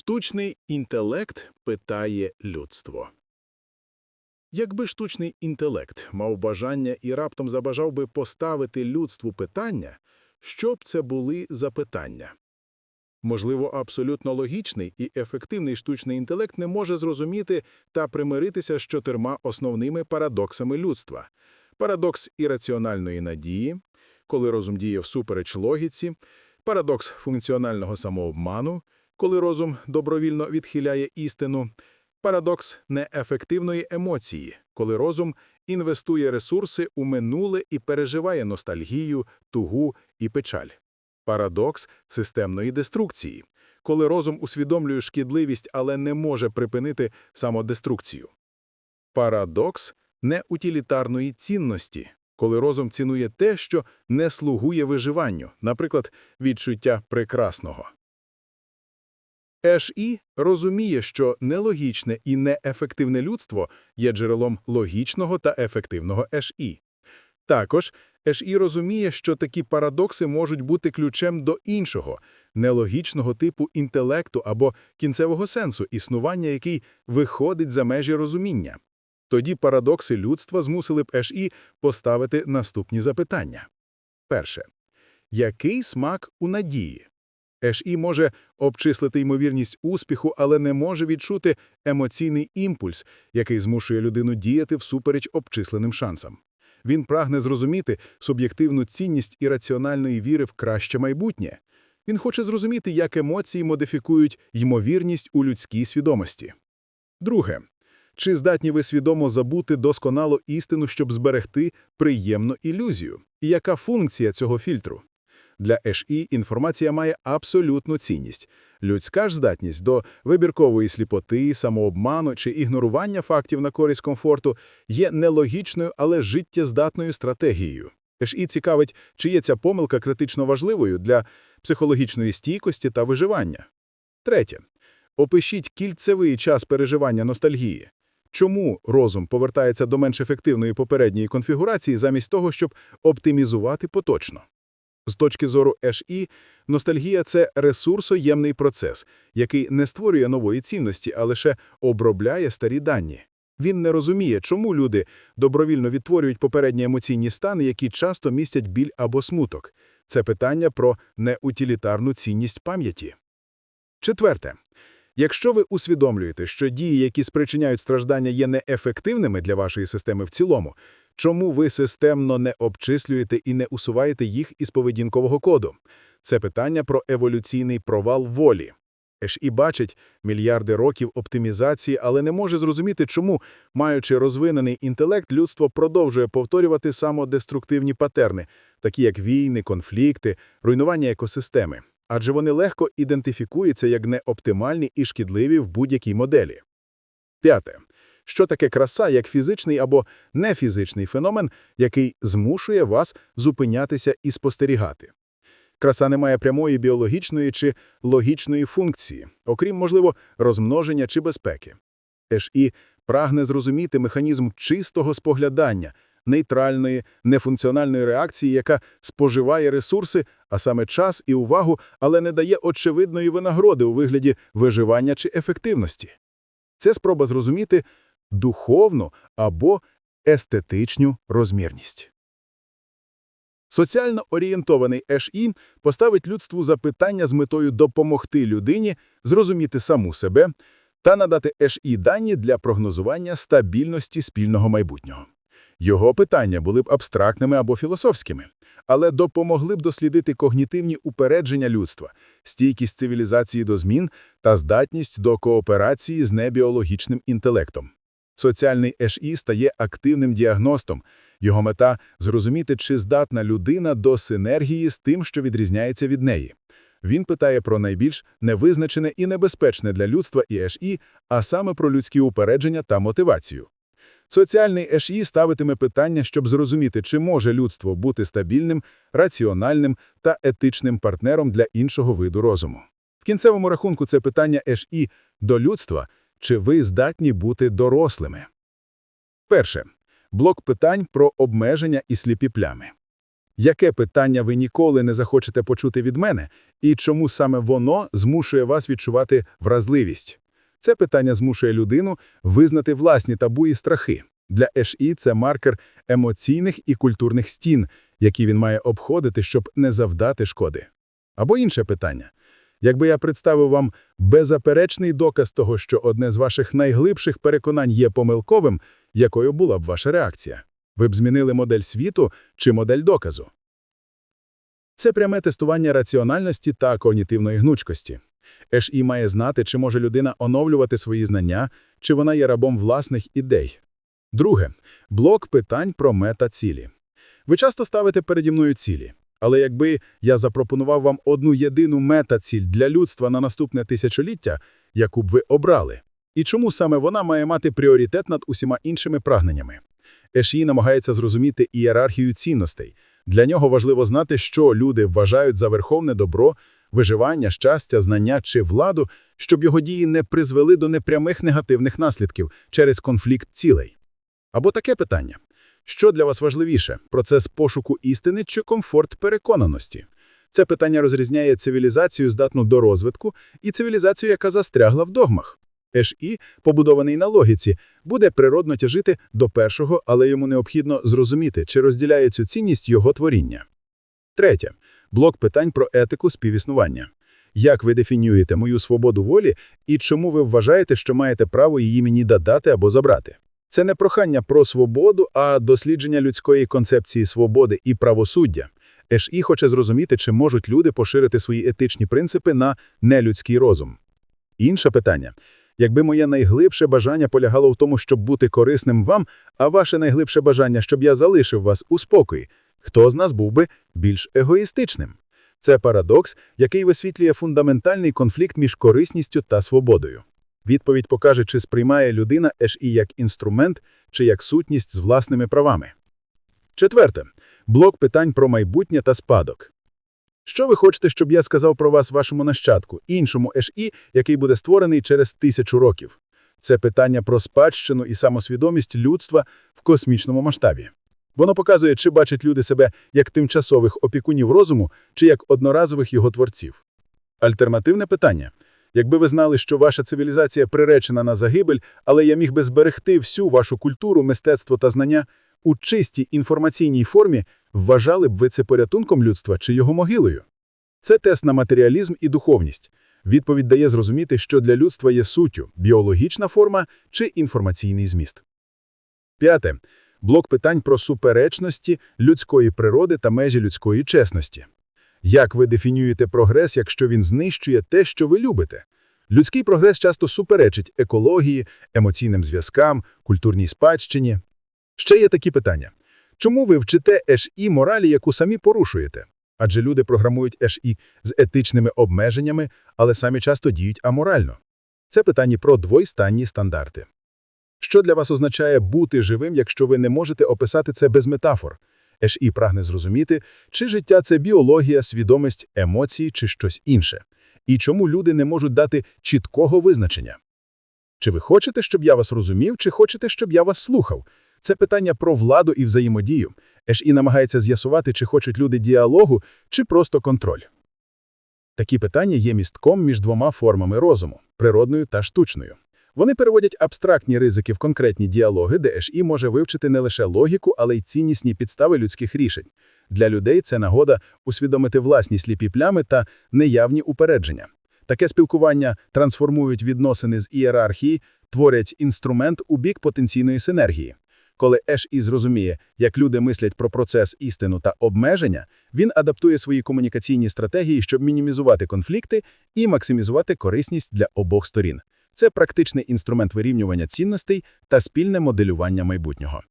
Штучний інтелект питає людство. Якби штучний інтелект мав бажання і раптом забажав би поставити людству питання, що б це були за питання? Можливо, абсолютно логічний і ефективний штучний інтелект не може зрозуміти та примиритися з чотирма основними парадоксами людства. Парадокс ірраціональної надії, коли розум діє всупереч логіці, парадокс функціонального самообману, коли розум добровільно відхиляє істину, парадокс неефективної емоції, коли розум інвестує ресурси у минуле і переживає ностальгію, тугу і печаль. Парадокс системної деструкції, коли розум усвідомлює шкідливість, але не може припинити самодеструкцію. Парадокс неутилітарної цінності, коли розум цінує те, що не слугує виживанню, наприклад, відчуття прекрасного. ЕШІ розуміє, що нелогічне і неефективне людство є джерелом логічного та ефективного ЕШІ. Також ЕШІ розуміє, що такі парадокси можуть бути ключем до іншого, нелогічного типу інтелекту або кінцевого сенсу існування, який виходить за межі розуміння. Тоді парадокси людства змусили б ЕШІ поставити наступні запитання. Перше. Який смак у надії? ЕШІ може обчислити ймовірність успіху, але не може відчути емоційний імпульс, який змушує людину діяти всупереч обчисленим шансам. Він прагне зрозуміти суб'єктивну цінність і раціональної віри в краще майбутнє. Він хоче зрозуміти, як емоції модифікують ймовірність у людській свідомості. Друге. Чи здатні ви свідомо забути досконалу істину, щоб зберегти приємну ілюзію? І яка функція цього фільтру? Для ЕШІ інформація має абсолютну цінність. Людська ж здатність до вибіркової сліпоти, самообману чи ігнорування фактів на користь комфорту є нелогічною, але життєздатною стратегією. ЕШІ цікавить, чи є ця помилка критично важливою для психологічної стійкості та виживання. Третє. Опишіть кільцевий час переживання ностальгії. Чому розум повертається до менш ефективної попередньої конфігурації замість того, щоб оптимізувати поточно? З точки зору ЕШІ, ностальгія – це ресурсоємний процес, який не створює нової цінності, а лише обробляє старі дані. Він не розуміє, чому люди добровільно відтворюють попередні емоційні стани, які часто містять біль або смуток. Це питання про неутилітарну цінність пам'яті. Четверте. Якщо ви усвідомлюєте, що дії, які спричиняють страждання, є неефективними для вашої системи в цілому, чому ви системно не обчислюєте і не усуваєте їх із поведінкового коду? Це питання про еволюційний провал волі. ЕШІ бачить мільярди років оптимізації, але не може зрозуміти, чому, маючи розвинений інтелект, людство продовжує повторювати самодеструктивні патерни, такі як війни, конфлікти, руйнування екосистеми адже вони легко ідентифікуються як неоптимальні і шкідливі в будь-якій моделі. П'яте. Що таке краса як фізичний або нефізичний феномен, який змушує вас зупинятися і спостерігати? Краса не має прямої біологічної чи логічної функції, окрім, можливо, розмноження чи безпеки. ЕШІ прагне зрозуміти механізм чистого споглядання, нейтральної, нефункціональної реакції, яка споживає ресурси, а саме час і увагу, але не дає очевидної винагороди у вигляді виживання чи ефективності. Це спроба зрозуміти духовну або естетичну розмірність. Соціально орієнтований ЕШІ поставить людству запитання з метою допомогти людині зрозуміти саму себе та надати ЕШІ дані для прогнозування стабільності спільного майбутнього. Його питання були б абстрактними або філософськими, але допомогли б дослідити когнітивні упередження людства, стійкість цивілізації до змін та здатність до кооперації з небіологічним інтелектом. Соціальний ЕШІ стає активним діагностом. Його мета – зрозуміти, чи здатна людина до синергії з тим, що відрізняється від неї. Він питає про найбільш невизначене і небезпечне для людства і ЕШІ, а саме про людські упередження та мотивацію. Соціальний ЕШІ ставитиме питання, щоб зрозуміти, чи може людство бути стабільним, раціональним та етичним партнером для іншого виду розуму. В кінцевому рахунку це питання ЕШІ до людства, чи ви здатні бути дорослими. Перше. Блок питань про обмеження і сліпі плями. Яке питання ви ніколи не захочете почути від мене, і чому саме воно змушує вас відчувати вразливість? Це питання змушує людину визнати власні табу і страхи. Для ЕШІ це маркер емоційних і культурних стін, які він має обходити, щоб не завдати шкоди. Або інше питання. Якби я представив вам беззаперечний доказ того, що одне з ваших найглибших переконань є помилковим, якою була б ваша реакція? Ви б змінили модель світу чи модель доказу? Це пряме тестування раціональності та когнітивної гнучкості. ЕШІ має знати, чи може людина оновлювати свої знання, чи вона є рабом власних ідей. Друге. Блок питань про мета-цілі. Ви часто ставите переді мною цілі. Але якби я запропонував вам одну єдину мета-ціль для людства на наступне тисячоліття, яку б ви обрали? І чому саме вона має мати пріоритет над усіма іншими прагненнями? ЕШІ намагається зрозуміти ієрархію цінностей. Для нього важливо знати, що люди вважають за верховне добро, виживання, щастя, знання чи владу, щоб його дії не призвели до непрямих негативних наслідків через конфлікт цілей. Або таке питання. Що для вас важливіше – процес пошуку істини чи комфорт переконаності? Це питання розрізняє цивілізацію, здатну до розвитку, і цивілізацію, яка застрягла в догмах. ЕШІ, побудований на логіці, буде природно тяжити до першого, але йому необхідно зрозуміти, чи розділяє цю цінність його творіння. Третє. Блок питань про етику співіснування. Як ви дефінюєте мою свободу волі і чому ви вважаєте, що маєте право її мені додати або забрати? Це не прохання про свободу, а дослідження людської концепції свободи і правосуддя. ЕШІ хоче зрозуміти, чи можуть люди поширити свої етичні принципи на нелюдський розум. Інше питання. Якби моє найглибше бажання полягало в тому, щоб бути корисним вам, а ваше найглибше бажання, щоб я залишив вас у спокої, хто з нас був би більш егоїстичним? Це парадокс, який висвітлює фундаментальний конфлікт між корисністю та свободою. Відповідь покаже, чи сприймає людина ЕШІ як інструмент, чи як сутність з власними правами. Четверте. Блок питань про майбутнє та спадок. Що ви хочете, щоб я сказав про вас вашому нащадку, іншому ЕШІ, який буде створений через тисячу років? Це питання про спадщину і самосвідомість людства в космічному масштабі. Воно показує, чи бачать люди себе як тимчасових опікунів розуму, чи як одноразових його творців. Альтернативне питання. Якби ви знали, що ваша цивілізація приречена на загибель, але я міг би зберегти всю вашу культуру, мистецтво та знання у чистій інформаційній формі, вважали б ви це порятунком людства чи його могилою? Це тест на матеріалізм і духовність. Відповідь дає зрозуміти, що для людства є суттю – біологічна форма чи інформаційний зміст. П'яте. Блок питань про суперечності людської природи та межі людської чесності. Як ви дефінюєте прогрес, якщо він знищує те, що ви любите? Людський прогрес часто суперечить екології, емоційним зв'язкам, культурній спадщині. Ще є такі питання. Чому ви вчите ЕШІ моралі, яку самі порушуєте? Адже люди програмують ЕШІ з етичними обмеженнями, але самі часто діють аморально. Це питання про двойстанні стандарти. Що для вас означає бути живим, якщо ви не можете описати це без метафор? ЕШІ прагне зрозуміти, чи життя – це біологія, свідомість, емоції чи щось інше. І чому люди не можуть дати чіткого визначення? Чи ви хочете, щоб я вас розумів, чи хочете, щоб я вас слухав? Це питання про владу і взаємодію. ЕШІ намагається з'ясувати, чи хочуть люди діалогу, чи просто контроль. Такі питання є містком між двома формами розуму – природною та штучною. Вони переводять абстрактні ризики в конкретні діалоги, де ЕШІ може вивчити не лише логіку, але й ціннісні підстави людських рішень. Для людей це нагода усвідомити власні сліпі плями та неявні упередження. Таке спілкування трансформують відносини з ієрархії, творять інструмент у бік потенційної синергії. Коли ЕШІ зрозуміє, як люди мислять про процес істину та обмеження, він адаптує свої комунікаційні стратегії, щоб мінімізувати конфлікти і максимізувати корисність для обох сторін. Це практичний інструмент вирівнювання цінностей та спільне моделювання майбутнього.